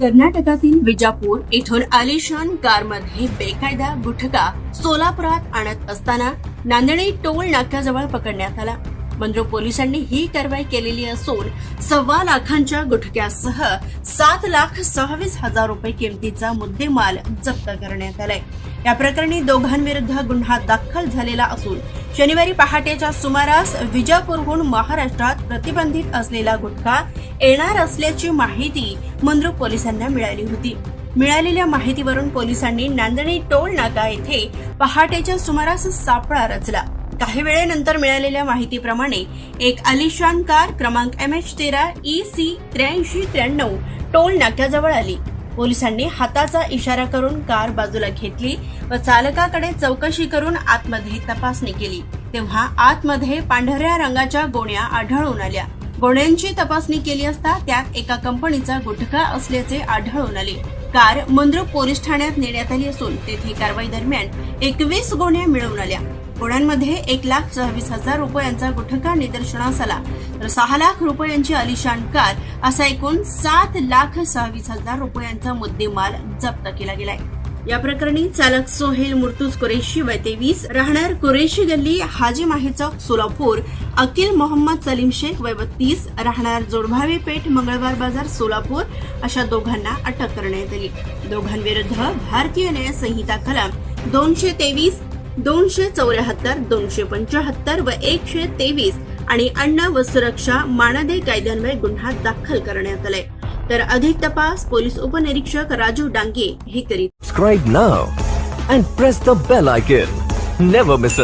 कर्नाटकातील विजापूर येथून आलिशान कारमध्ये बेकायदा गुटखा सोलापुरात आणत असताना नांदणी टोल नाक्याजवळ पकडण्यात आला. मंद्रो पोलिसांनी ही कारवाई केलेली असून सव्वा लाखांच्या गुटख्यासह सात लाख सहावीस हजार रुपये किमतीचा मुद्देमाल जप्त करण्यात आलाय. या प्रकरणी दोघांविरुद्ध गुन्हा दाखल झालेला असून शनिवारी पहाटेच्या सुमारास विजापूरहून महाराष्ट्रात प्रतिबंधित असलेला गुटखा येणार असल्याची माहिती मंद्रुप पोलिसांना मिळाली होती. मिळालेल्या माहितीवरून पोलिसांनी नांदणी टोल नाका येथे पहाटेच्या सुमारास सापळा रचला. काही वेळेनंतर मिळालेल्या माहितीप्रमाणे एक आलिशान कार क्रमांक एम एच तेरा ई सी त्र्याऐंशी त्र्याण्णव टोल नाक्याजवळ आली. पोलिसांनी हाताचा इशारा करून कार बाजूला घेतली व चालकाकडे चौकशी करून आतमध्ये तपासणी केली. तेव्हा आतमध्ये पांढऱ्या रंगाच्या गोण्या आढळून आल्या. गोण्यांची तपासणी केली असता त्यात एका कंपनीचा गुटखा असल्याचे आढळून आले. कार मंद्रुप पोलीस ठाण्यात नेण्यात आली असून तेथे कारवाई दरम्यान एकवीस गोण्या मिळवून आल्या. गोण्यांमध्ये एक लाख सव्वीस हजार रुपयांचा गुटखा निदर्शनास आला. तर सहा लाख रुपयांची अलिशान कार असा एकूण सात लाख सव्वीस हजार रुपयांचा मुद्देमाल जप्त केला गेलाय. या प्रकरणी चालक सोहेल मुर्तुज कुरेशी वय तेवीस राहणार कुरेशी गल्ली हाजी माही चौक सोलापूर अकिल मोहम्मद सलीम शेख वय बत्तीस राहणार जोडभावी पेठ मंगळवार बाजार सोलापूर अशा दोघांना अटक करण्यात आली. दोघांविरुद्ध भारतीय न्याय संहिता कलम दोनशे तेवीस दोनशे चौऱ्याहत्तर दोनशे पंचाहत्तर व एकशे तेवीस आणि अन्न व सुरक्षा मानदे कायद्यान्वये गुन्हा दाखल करण्यात आलाय. तर अधिक तपास पोलीस उपनिरीक्षक राजू डांगे हे करीत. Subscribe now press the bell icon never miss